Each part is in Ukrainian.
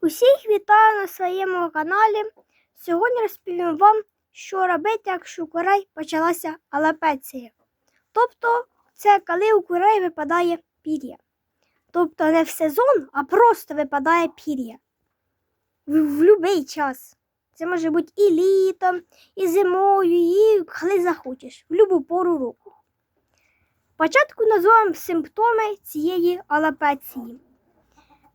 Усіх вітаю на своєму каналі. Сьогодні розповім вам, що робити, якщо у курей почалася алапеція. Тобто, це коли у курей випадає пір'я. Тобто не в сезон, а просто випадає пір'я. В, в будь-який час. Це може бути і літом, і зимою, і коли захочеш, в будь-яку пору року. Спочатку назвемо симптоми цієї алапеції.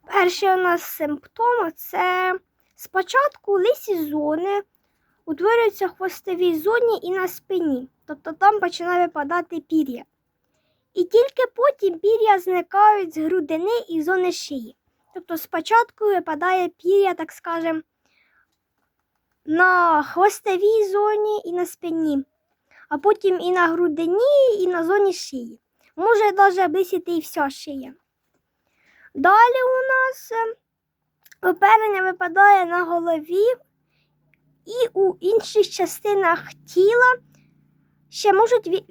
Перший у нас симптом це спочатку лисі зони утворюються в хвостовій зоні і на спині, тобто там починає випадати пір'я. І тільки потім пір'я зникають з грудини і зони шиї. Тобто спочатку випадає пір'я, так скажемо, на хвостовій зоні і на спині, а потім і на грудині, і на зоні шиї. Може навіть висіти і вся шия. Далі у нас е, оперення випадає на голові і у інших частинах тіла ще можуть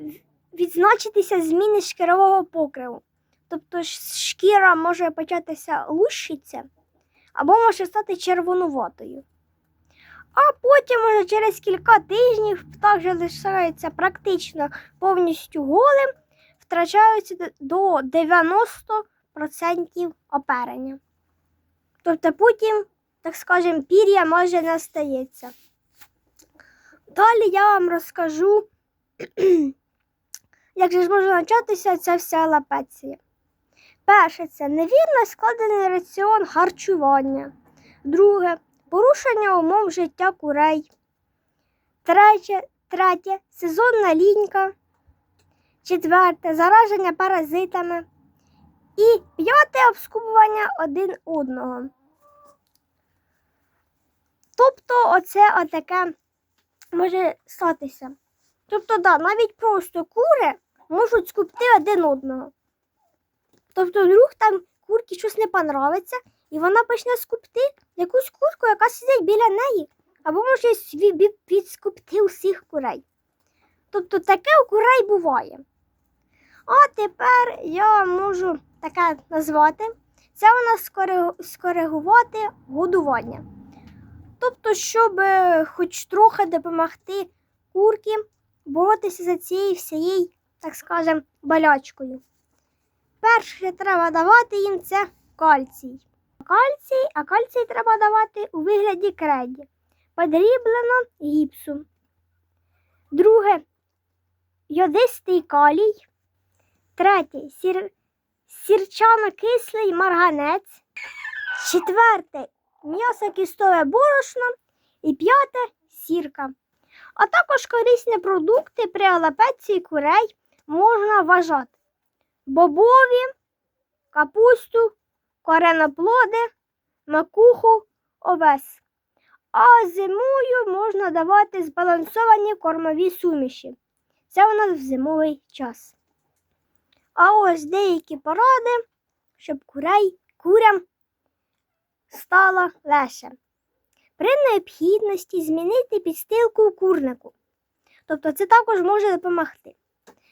відзначитися зміни шкірового покриву. Тобто шкіра може початися лущитися або може стати червонуватою. А потім, уже через кілька тижнів, птах вже лишається практично повністю голим, втрачаються до 90% оперення. Тобто потім, так скажемо, пір'я може не стається. Далі я вам розкажу, як же ж може початися ця вся лапеція. Перше, це невірно складений раціон харчування. Друге порушення умов життя курей. Третє, третє сезонна лінька. Четверте зараження паразитами. І п'яте обскубування один одного. Тобто, оце отаке може статися. Тобто, да, навіть просто кури можуть скупти один одного. Тобто, вдруг там курці щось не понравиться, і вона почне скупти якусь курку, яка сидить біля неї, або може підскупти усіх курей. Тобто таке у курей буває. А тепер я можу таке назвати. Це у нас скоригувати годування. Тобто, щоб е, хоч трохи допомогти курки боротися за цією всією, так скажемо, болячкою. Перше треба давати їм це кальцій. Кальцій, а кальцій треба давати у вигляді креді, подріблено гіпсу. Друге йодистий калій. Третє сір... сірчано-кислий марганець. Четверте м'ясо-кістове борошно. І п'яте сірка. А також корисні продукти при алапеції курей можна вважати бобові, капусту, кореноплоди, макуху, овес. А зимою можна давати збалансовані кормові суміші. Це у нас в зимовий час. А ось деякі поради, щоб курей, курям стало легше. При необхідності змінити підстилку у курнику. Тобто це також може допомогти.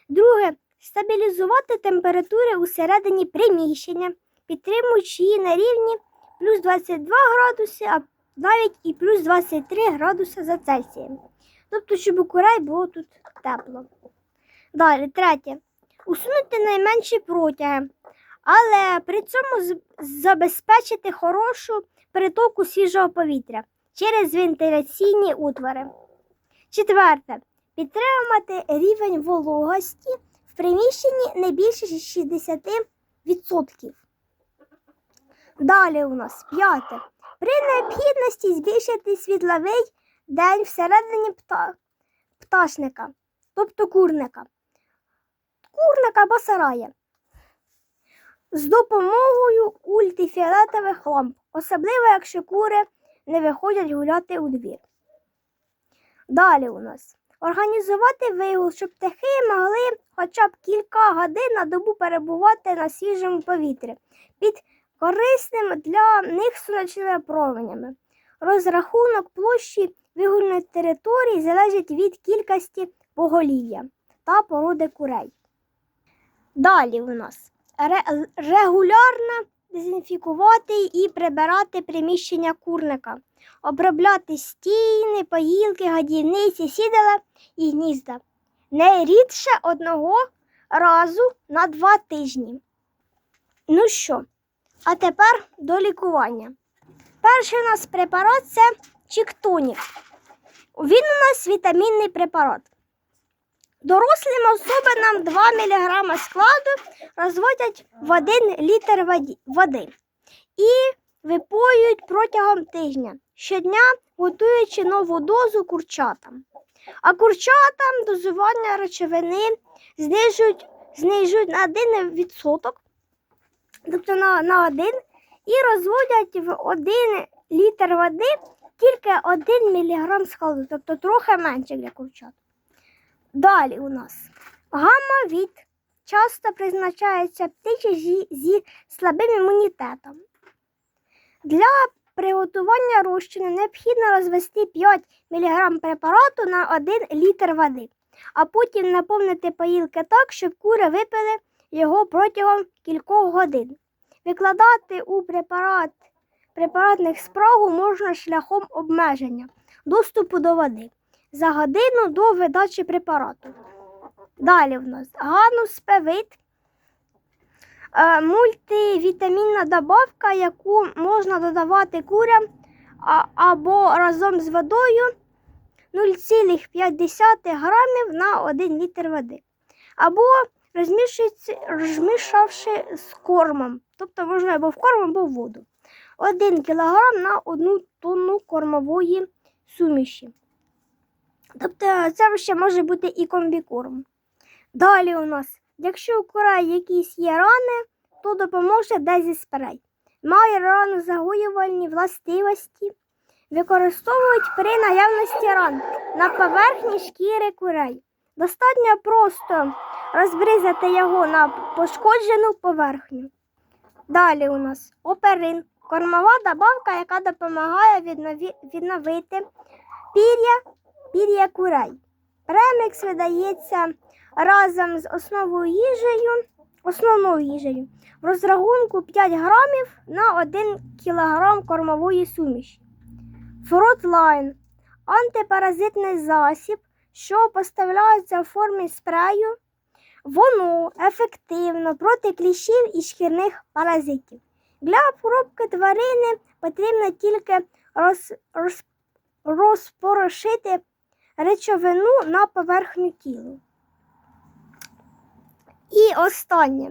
Друге, стабілізувати температури усередині приміщення, підтримуючи її на рівні плюс 22 градуси, а навіть і плюс 23 градуси за Цельсієм. Тобто, щоб у курей було тут тепло. Далі, третє. Усунути найменші протяги, але при цьому забезпечити хорошу притоку свіжого повітря через вентиляційні утвори. Четверте. Підтримати рівень вологості в приміщенні не більше 60%. Далі у нас п'яте. При необхідності збільшити світловий день всередині пта... пташника, тобто курника. Курника або сарая. З допомогою ультрафіолетових ламп, особливо якщо кури не виходять гуляти у двір. Далі у нас організувати вигул, щоб птахи могли хоча б кілька годин на добу перебувати на свіжому повітрі під корисним для них сонячними променями. Розрахунок площі вигульної території залежить від кількості поголів'я та породи курей. Далі у нас ре- регулярна дезінфікувати і прибирати приміщення курника, обробляти стіни, поїлки, годівниці, сідала і гнізда. Не рідше одного разу на два тижні. Ну що, а тепер до лікування. Перший у нас препарат це Чіктонік. Він у нас вітамінний препарат. Дорослим особинам 2 мг складу розводять в 1 літр води і випоюють протягом тижня, щодня готуючи нову дозу курчатам. А курчатам дозування речовини знижують, знижують на 1%, тобто на, на 1, і розводять в 1 літр води тільки 1 мг складу, тобто трохи менше для курчат. Далі у нас гамма-від часто призначається птичі зі, зі слабим імунітетом. Для приготування розчину необхідно розвести 5 мг препарату на 1 літр води, а потім наповнити поїлки так, щоб кури випили його протягом кількох годин. Викладати у препарат препаратних спрагу можна шляхом обмеження доступу до води за годину до видачі препарату. Далі в нас ганус певит, е, мультивітамінна добавка, яку можна додавати курям або разом з водою 0,5 грамів на 1 літр води. Або розмішавши з кормом. Тобто можна або в корм, або в воду. 1 кг на 1 тонну кормової суміші. Тобто це ще може бути і комбікорм. Далі у нас, якщо у курей якісь є рани, то допоможе дезіспрей. Має ранозагоювальні властивості. Використовують при наявності ран на поверхні шкіри курей. Достатньо просто розбризати його на пошкоджену поверхню. Далі у нас оперин, кормова добавка, яка допомагає відновити пір'я пір'я курей. Премікс видається разом з основою їжею, основною їжею в розрахунку 5 грамів на 1 кг кормової суміші. Фрутлайн антипаразитний засіб, що поставляється в формі спрею. Воно ефективно проти кліщів і шкірних паразитів. Для обробки тварини потрібно тільки роз, роз, розпорошити речовину на поверхню тіла. І останнє.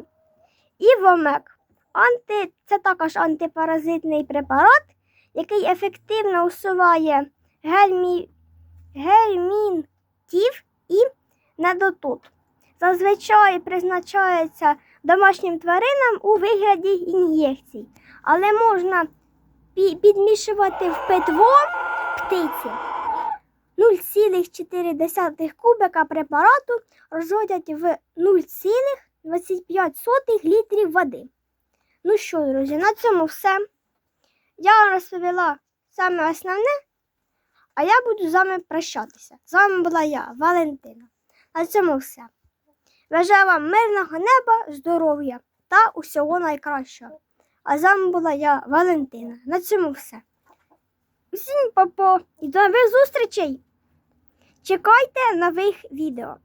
Івомек. Анти, це також антипаразитний препарат, який ефективно усуває гельмі, гельмінтів і недотут. Зазвичай призначається домашнім тваринам у вигляді ін'єкцій, але можна підмішувати в питво птиці. 0,4 кубика препарату розводять в 0,25 літрів води. Ну що, друзі, на цьому все. Я вам розповіла саме основне, а я буду з вами прощатися. З вами була я, Валентина. На цьому все. Бажаю вам мирного неба, здоров'я та усього найкращого. А з вами була я, Валентина. На цьому все. Усім па-па і до нових зустрічей! Чекайте нових відео.